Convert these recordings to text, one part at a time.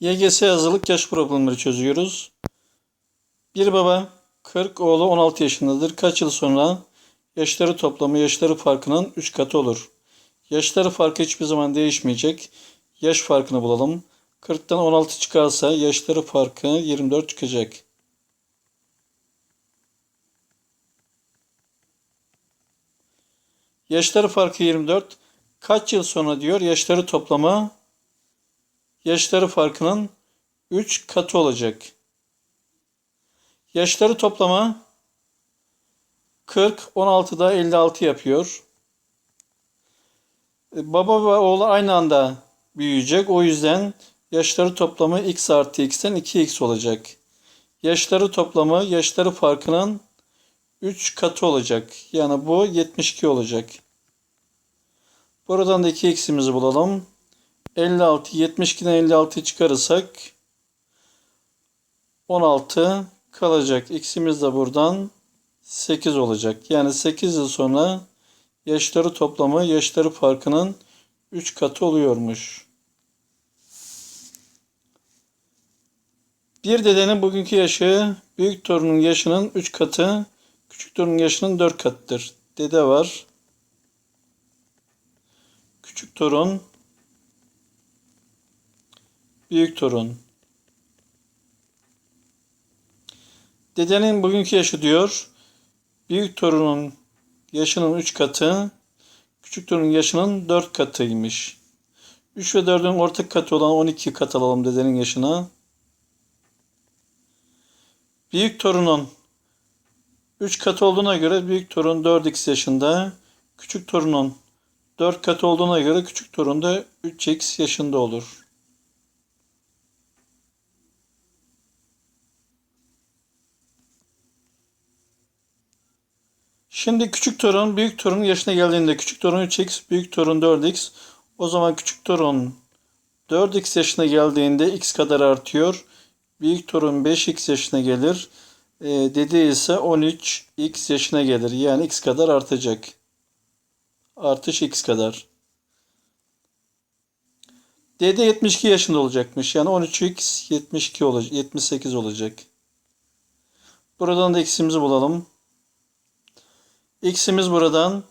YGS hazırlık yaş problemleri çözüyoruz. Bir baba 40 oğlu 16 yaşındadır. Kaç yıl sonra yaşları toplamı yaşları farkının 3 katı olur. Yaşları farkı hiçbir zaman değişmeyecek. Yaş farkını bulalım. 40'tan 16 çıkarsa yaşları farkı 24 çıkacak. Yaşları farkı 24. Kaç yıl sonra diyor yaşları toplamı yaşları farkının 3 katı olacak. Yaşları toplama 40, 16 da 56 yapıyor. E, Baba ve oğlu aynı anda büyüyecek. O yüzden yaşları toplamı x artı x'ten 2x olacak. Yaşları toplamı yaşları farkının 3 katı olacak. Yani bu 72 olacak. Buradan da 2x'imizi bulalım. 56, 72'den 56 çıkarırsak 16 kalacak. X'imiz de buradan 8 olacak. Yani 8 yıl sonra yaşları toplamı yaşları farkının 3 katı oluyormuş. Bir dedenin bugünkü yaşı büyük torunun yaşının 3 katı, küçük torunun yaşının 4 katıdır. Dede var. Küçük torun, büyük torun. Dedenin bugünkü yaşı diyor. Büyük torunun yaşının 3 katı, küçük torunun yaşının 4 katıymış. 3 ve 4'ün ortak katı olan 12 kat alalım dedenin yaşına. Büyük torunun 3 katı olduğuna göre büyük torun 4x yaşında, küçük torunun 4 katı olduğuna göre küçük torun da 3x yaşında olur. Şimdi küçük torun büyük torun yaşına geldiğinde küçük torun 3x, büyük torun 4x. O zaman küçük torun 4x yaşına geldiğinde x kadar artıyor. Büyük torun 5x yaşına gelir. Ee, dede ise 13x yaşına gelir. Yani x kadar artacak. Artış x kadar. Dede 72 yaşında olacakmış. Yani 13x 72 olacak, 78 olacak. Buradan da x'imizi bulalım. X'imiz buradan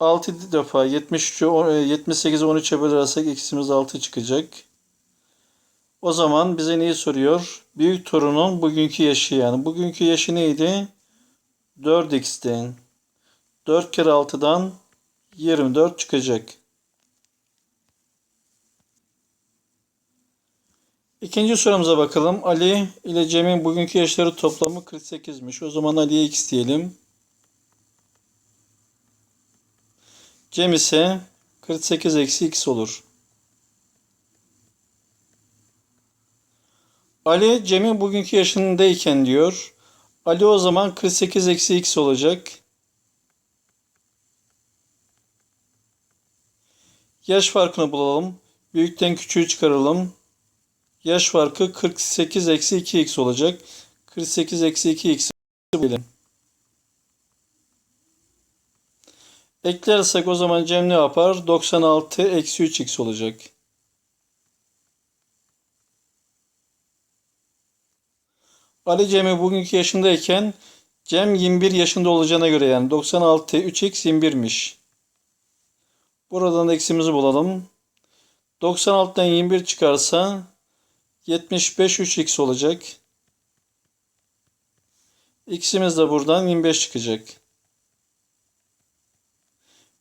6 defa 73'ü 78'i 13'e bölersek x'imiz 6 çıkacak. O zaman bize neyi soruyor? Büyük torunun bugünkü yaşı yani. Bugünkü yaşı neydi? 4x'ten. 4 kere 6'dan 24 çıkacak. İkinci sorumuza bakalım. Ali ile Cem'in bugünkü yaşları toplamı 48'miş. O zaman Ali'ye x diyelim. Cem ise 48 eksi x olur. Ali Cem'in bugünkü yaşındayken diyor. Ali o zaman 48 eksi x olacak. Yaş farkını bulalım. Büyükten küçüğü çıkaralım. Yaş farkı 48 eksi 2x olacak. 48 eksi 2x bilelim. Eklersek o zaman Cem ne yapar? 96 eksi 3x olacak. Ali Cem'i bugünkü yaşındayken Cem 21 yaşında olacağına göre yani 96 3x 21'miş. Buradan da x'imizi bulalım. 96'dan 21 çıkarsa 75 3x olacak. X'imiz de buradan 25 çıkacak.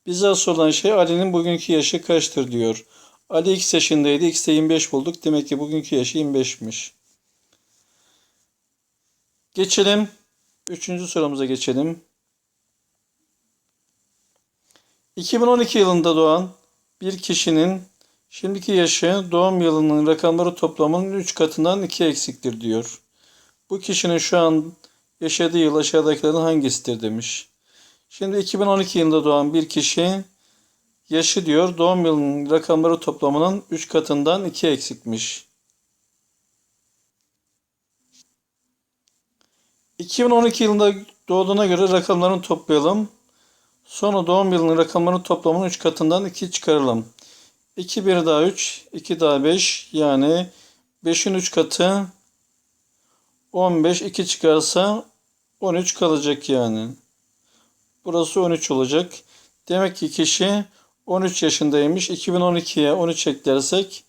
Bize sorulan şey Ali'nin bugünkü yaşı kaçtır diyor. Ali x yaşındaydı. X'te 25 bulduk. Demek ki bugünkü yaşı 25'miş. Geçelim. Üçüncü sorumuza geçelim. 2012 yılında doğan bir kişinin şimdiki yaşı doğum yılının rakamları toplamının 3 katından 2 eksiktir diyor. Bu kişinin şu an yaşadığı yıl aşağıdakilerden hangisidir demiş. Şimdi 2012 yılında doğan bir kişi yaşı diyor doğum yılının rakamları toplamının 3 katından 2 eksikmiş. 2012 yılında doğduğuna göre rakamlarını toplayalım. Sonra doğum yılının rakamlarının toplamının 3 katından 2 çıkaralım. 2 1 daha 3, 2 daha 5 yani 5'in 3 katı 15. 2 çıkarsa 13 kalacak yani. Burası 13 olacak. Demek ki kişi 13 yaşındaymış. 2012'ye 13 eklersek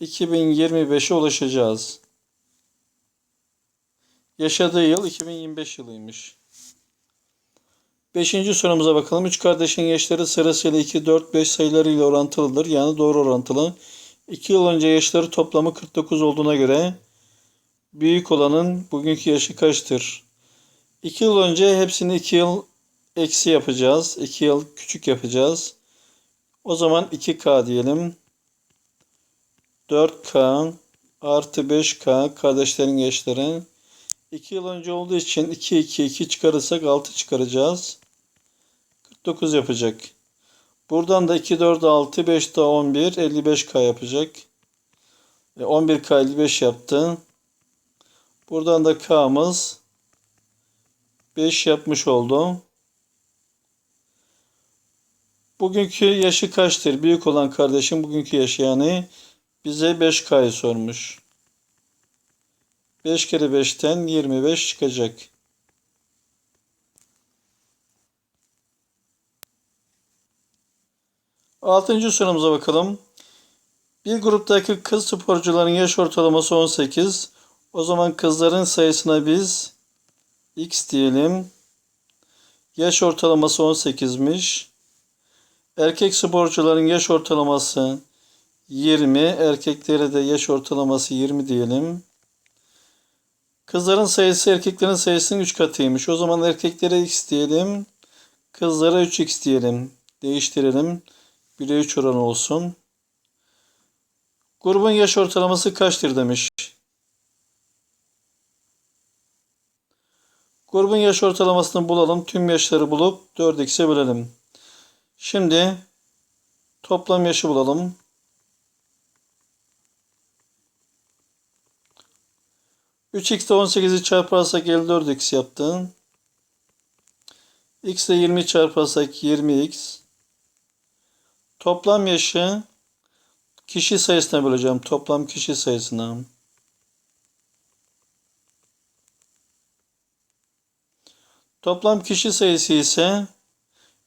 2025'e ulaşacağız. Yaşadığı yıl 2025 yılıymış. Beşinci sorumuza bakalım. Üç kardeşin yaşları sırasıyla 2, 4, 5 sayılarıyla orantılıdır. Yani doğru orantılı. 2 yıl önce yaşları toplamı 49 olduğuna göre büyük olanın bugünkü yaşı kaçtır? 2 yıl önce hepsini 2 yıl eksi yapacağız. 2 yıl küçük yapacağız. O zaman 2K diyelim. 4K artı 5K kardeşlerin yaşları. 2 yıl önce olduğu için 2 2 2 çıkarırsak 6 çıkaracağız. 49 yapacak. Buradan da 2 4 6 5 daha 11 55K yapacak. E, 11K 55 yaptı. Buradan da K'mız 5 yapmış oldu. Bugünkü yaşı kaçtır? Büyük olan kardeşim bugünkü yaşı yani bize 5K'yı sormuş. 5 kere 5'ten 25 çıkacak. Altıncı sorumuza bakalım. Bir gruptaki kız sporcuların yaş ortalaması 18. O zaman kızların sayısına biz x diyelim. Yaş ortalaması 18'miş. Erkek sporcuların yaş ortalaması 20. Erkeklere de yaş ortalaması 20 diyelim. Kızların sayısı erkeklerin sayısının 3 katıymış. O zaman erkeklere x diyelim. Kızlara 3x diyelim. Değiştirelim. 1'e 3 oranı olsun. Grubun yaş ortalaması kaçtır demiş. Grubun yaş ortalamasını bulalım. Tüm yaşları bulup 4x'e bölelim. Şimdi toplam yaşı bulalım. 3x'te 18'i çarparsak 54x yaptı. x ile 20 çarparsak 20x. Toplam yaşı kişi sayısına böleceğim. Toplam kişi sayısına. Toplam kişi sayısı ise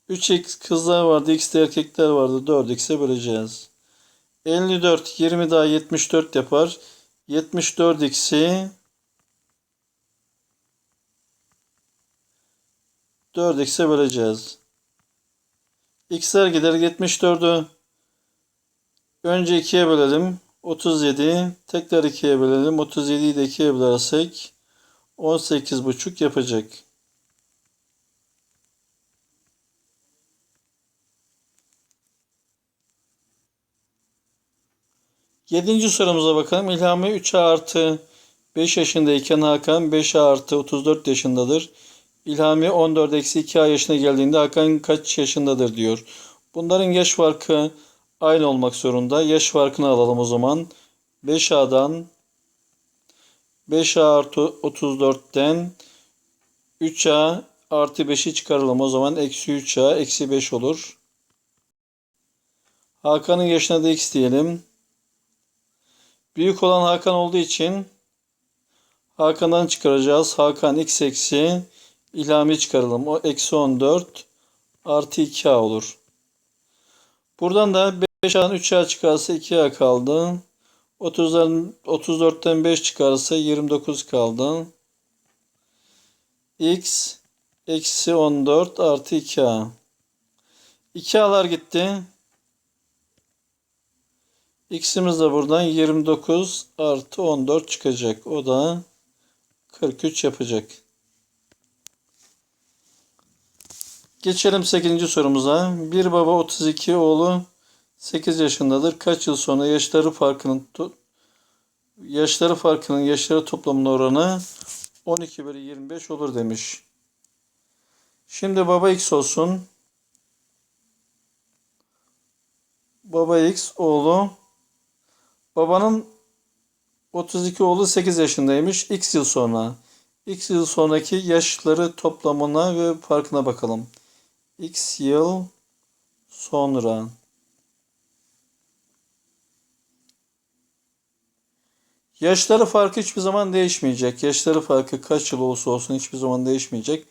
3x kızlar vardı, x de erkekler vardı. 4x'e böleceğiz. 54, 20 daha 74 yapar. 74x'i 4x'e böleceğiz. x'ler gider 74'ü önce 2'ye bölelim. 37 tekrar 2'ye bölelim. 37'yi de 2'ye bölersek 18,5 yapacak. Yedinci sorumuza bakalım. İlhami 3'e artı 5 yaşındayken Hakan 5'e artı 34 yaşındadır. İlhami 14 eksi 2 ay yaşına geldiğinde Hakan kaç yaşındadır diyor. Bunların yaş farkı aynı olmak zorunda. Yaş farkını alalım o zaman. 5A'dan 5A artı 34'ten 3A artı 5'i çıkaralım. O zaman eksi 3A eksi 5 olur. Hakan'ın yaşına da x diyelim. Büyük olan Hakan olduğu için Hakan'dan çıkaracağız. Hakan x eksi İlhami çıkaralım. O eksi 14 artı 2a olur. Buradan da 5a'dan 3a çıkarsa 2a kaldı. 30'dan 34'ten 5 çıkarsa 29 kaldı. x eksi 14 artı 2a. 2a'lar gitti. X'imiz de buradan 29 artı 14 çıkacak. O da 43 yapacak. Geçelim 8. sorumuza. Bir baba 32 oğlu 8 yaşındadır. Kaç yıl sonra yaşları farkının yaşları farkının yaşları toplamının oranı 12 bölü 25 olur demiş. Şimdi baba x olsun. Baba x oğlu babanın 32 oğlu 8 yaşındaymış. X yıl sonra. X yıl sonraki yaşları toplamına ve farkına bakalım. X yıl sonra Yaşları farkı hiçbir zaman değişmeyecek. Yaşları farkı kaç yıl olsa olsun hiçbir zaman değişmeyecek.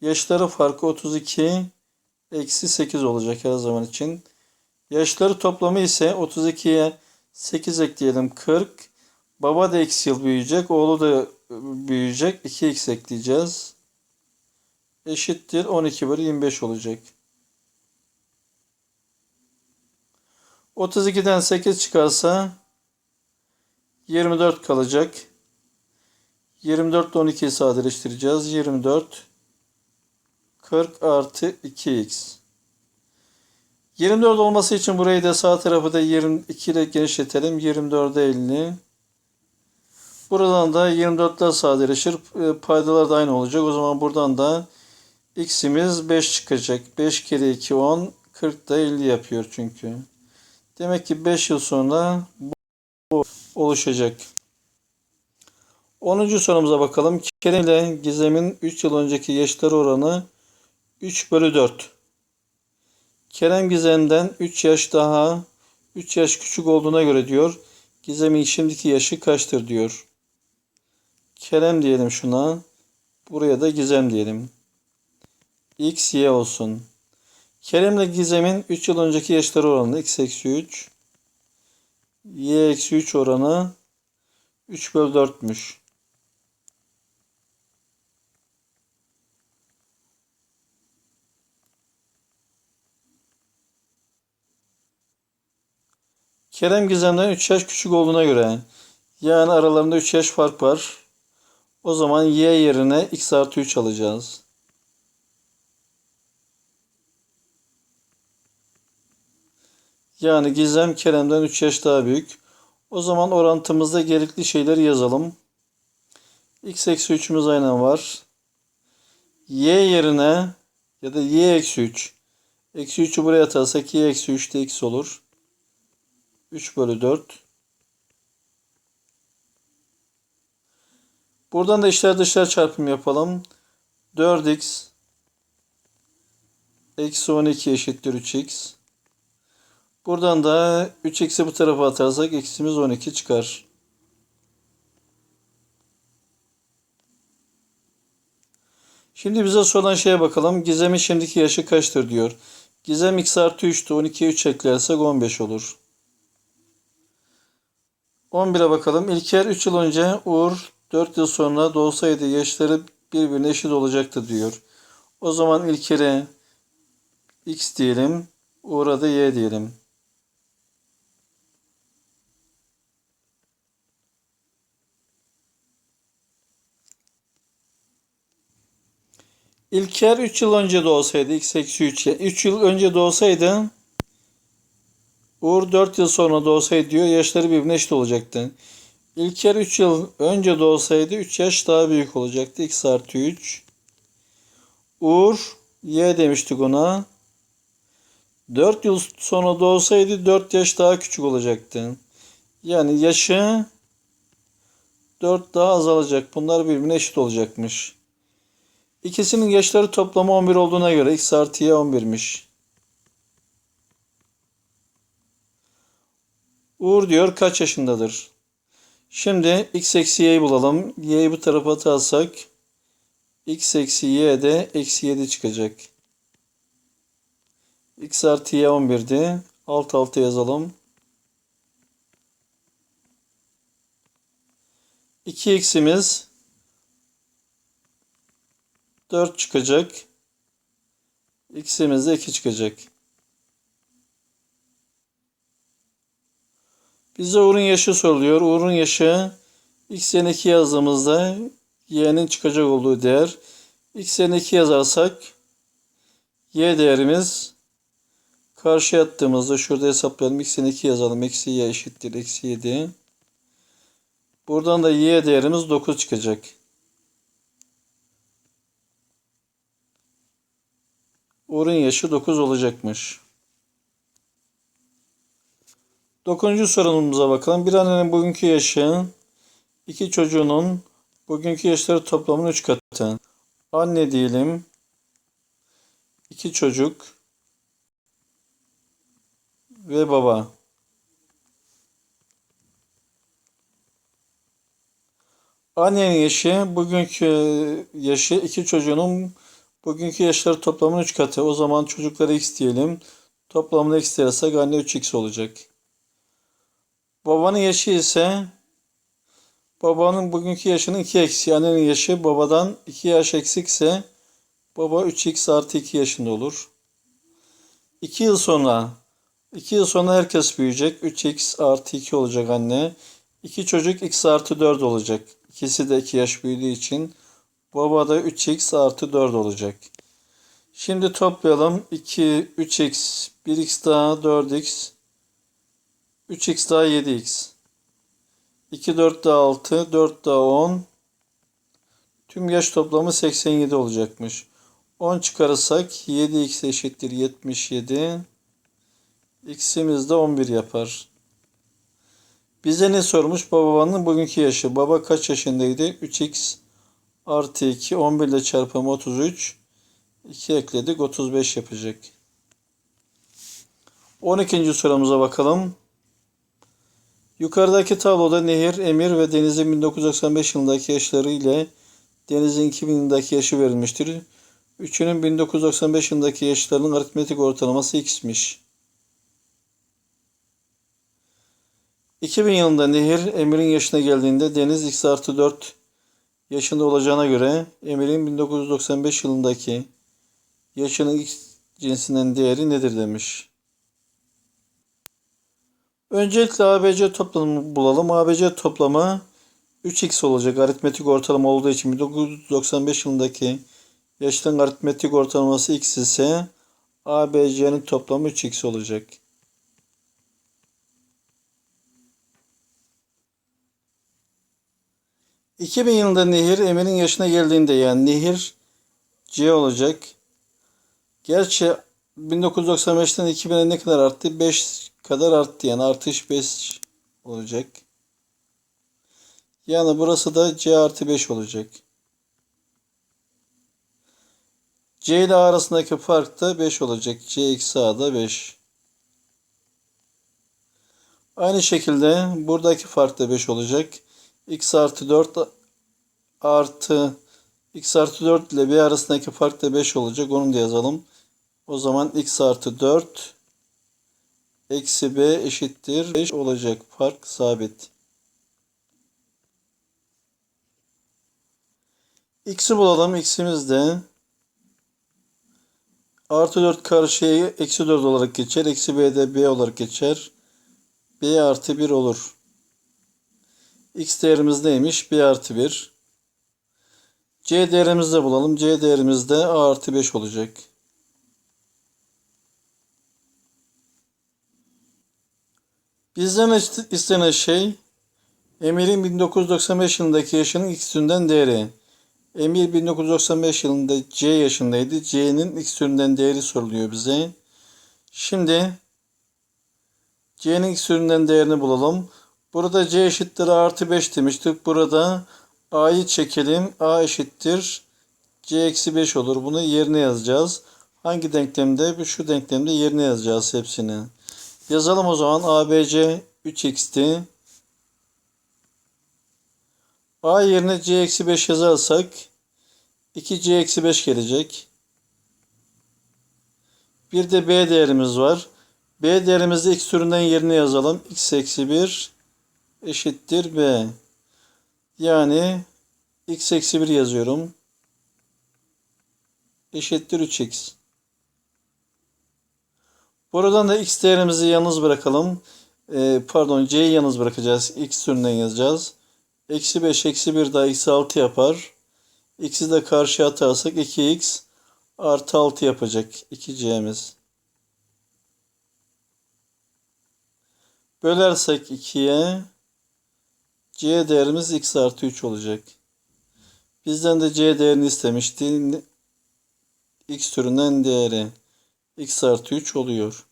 Yaşları farkı 32 eksi 8 olacak her zaman için. Yaşları toplamı ise 32'ye 8 ekleyelim 40. Baba da eksi yıl büyüyecek. Oğlu da büyüyecek. 2x ekleyeceğiz. Eşittir 12 bölü 25 olacak. 32'den 8 çıkarsa 24 kalacak. 24 ile 12'yi sadeleştireceğiz. 24 40 artı 2x. 24 olması için burayı da sağ tarafı da 22 ile genişletelim. 24'e 50. Buradan da 24 ile sadeleşir. E, Paydalar da aynı olacak. O zaman buradan da x'imiz 5 çıkacak. 5 kere 2 10. 40 da 50 yapıyor çünkü. Demek ki 5 yıl sonra bu oluşacak. 10. sorumuza bakalım. Kerem ile Gizem'in 3 yıl önceki yaşları oranı 3 bölü 4. Kerem Gizem'den 3 yaş daha 3 yaş küçük olduğuna göre diyor. Gizem'in şimdiki yaşı kaçtır diyor. Kerem diyelim şuna. Buraya da Gizem diyelim. X, Y olsun. Kerem'le Gizem'in 3 yıl önceki yaşları oranı x eksi 3. Y eksi 3 oranı 3 bölü 4'müş. Kerem Gizem'den 3 yaş küçük olduğuna göre yani aralarında 3 yaş fark var. O zaman y yerine x artı 3 alacağız. Yani Gizem Kerem'den 3 yaş daha büyük. O zaman orantımızda gerekli şeyleri yazalım. x eksi 3'ümüz aynen var. y yerine ya da y eksi 3. Eksi 3'ü buraya atarsak y eksi 3 de x olur. 3 bölü 4. Buradan da içler dışlar çarpım yapalım. 4x eksi 12 eşittir 3x. Buradan da 3x'i bu tarafa atarsak x'imiz 12 çıkar. Şimdi bize sorulan şeye bakalım. Gizem'in şimdiki yaşı kaçtır diyor. Gizem x artı 3'tü. 12'ye 3 eklersek 15 olur. 11'e bakalım. İlker 3 yıl önce Uğur 4 yıl sonra doğsaydı yaşları birbirine eşit olacaktı diyor. O zaman İlker'e x diyelim. Uğur'a da y diyelim. İlker 3 yıl önce doğsaydı x eksi 3 3 yıl önce doğsaydı Uğur 4 yıl sonra doğsaydı diyor yaşları birbirine eşit olacaktı. İlker 3 yıl önce doğsaydı 3 yaş daha büyük olacaktı. X artı 3. Uğur Y demiştik ona. 4 yıl sonra doğsaydı 4 yaş daha küçük olacaktı. Yani yaşı 4 daha azalacak. Bunlar birbirine eşit olacakmış. İkisinin yaşları toplamı 11 olduğuna göre x artı y 11'miş. Uğur diyor kaç yaşındadır? Şimdi x eksi y'yi bulalım. y'yi bu tarafa atarsak x eksi y de eksi 7 çıkacak. x artı y 11'di. Alt alta yazalım. 2x'imiz 4 çıkacak. x'imiz de 2 çıkacak. Bize Uğur'un yaşı soruluyor. Uğur'un yaşı x yerine 2 yazdığımızda y'nin çıkacak olduğu değer. x yerine 2 yazarsak y değerimiz karşıya attığımızda şurada hesaplayalım. x yerine 2 yazalım. Eksi y eşittir. Eksi 7. Buradan da y değerimiz 9 çıkacak. Uğur'un yaşı 9 olacakmış. Dokuzuncu sorumuza bakalım. Bir annenin bugünkü yaşı iki çocuğunun bugünkü yaşları toplamının üç katı. Anne diyelim. iki çocuk ve baba. Annenin yaşı, bugünkü yaşı, iki çocuğunun bugünkü yaşları toplamının 3 katı. O zaman çocuklara x diyelim. Toplamını x dersek anne 3x olacak. Babanın yaşı ise babanın bugünkü yaşının 2 eksi. Annenin yaşı babadan 2 yaş eksikse baba 3x artı 2 yaşında olur. 2 yıl sonra 2 yıl sonra herkes büyüyecek. 3x artı 2 olacak anne. 2 çocuk x artı 4 olacak. İkisi de 2 yaş büyüdüğü için baba da 3x artı 4 olacak. Şimdi toplayalım. 2, 3x, 1x daha 4x, 3x daha 7x. 2, 4 daha 6, 4 daha 10. Tüm yaş toplamı 87 olacakmış. 10 çıkarırsak 7x eşittir 77. X'imiz de 11 yapar. Bize ne sormuş? Babanın bugünkü yaşı. Baba kaç yaşındaydı? 3x artı 2. 11 ile çarpım 33. 2 ekledik. 35 yapacak. 12. sorumuza bakalım. Yukarıdaki tabloda Nehir, Emir ve Deniz'in 1995 yılındaki yaşları ile Deniz'in 2000 yılındaki yaşı verilmiştir. Üçünün 1995 yılındaki yaşlarının aritmetik ortalaması x'miş. 2000 yılında Nehir Emir'in yaşına geldiğinde Deniz x artı 4 yaşında olacağına göre Emir'in 1995 yılındaki yaşının x cinsinden değeri nedir demiş. Öncelikle ABC toplamını bulalım. ABC toplamı 3x olacak. Aritmetik ortalama olduğu için 1995 yılındaki yaşların aritmetik ortalaması x ise ABC'nin toplamı 3x olacak. ...2000 yılında Nehir Emir'in yaşına geldiğinde yani Nehir C olacak. Gerçi 1995'ten 2000'e ne kadar arttı? 5 kadar arttı yani artış 5 olacak. Yani burası da C artı 5 olacak. C ile A arasındaki fark da 5 olacak. C eksi A da 5. Aynı şekilde buradaki fark da 5 olacak. X artı 4 artı X artı 4 ile B arasındaki fark da 5 olacak. Onu da yazalım. O zaman X artı 4 eksi B eşittir 5 olacak. Fark sabit. X'i bulalım. X'imiz de artı 4 karşıya eksi 4 olarak geçer. Eksi B de B olarak geçer. B artı 1 olur. X değerimiz neymiş? B artı 1. C değerimizi de bulalım. C değerimiz de A artı 5 olacak. Bizden istenen şey Emir'in 1995 yılındaki yaşının türünden değeri. Emir 1995 yılında C yaşındaydı. C'nin türünden değeri soruluyor bize. Şimdi C'nin türünden değerini bulalım. Burada C eşittir artı 5 demiştik. Burada A'yı çekelim. A eşittir C eksi 5 olur. Bunu yerine yazacağız. Hangi denklemde? Şu denklemde yerine yazacağız hepsini. Yazalım o zaman ABC 3x'ti. A yerine C eksi 5 yazarsak 2C eksi 5 gelecek. Bir de B değerimiz var. B değerimizi x türünden yerine yazalım. x eksi 1 eşittir B. Yani x eksi 1 yazıyorum. Eşittir 3x. Buradan da x değerimizi yalnız bırakalım. Ee, pardon c'yi yalnız bırakacağız. x türünden yazacağız. Eksi 5 eksi 1 daha eksi 6 yapar. x'i de karşıya atarsak 2x artı 6 yapacak 2c'miz. Bölersek 2'ye c değerimiz x artı 3 olacak. Bizden de c değerini istemişti. x türünden değeri x artı 3 oluyor.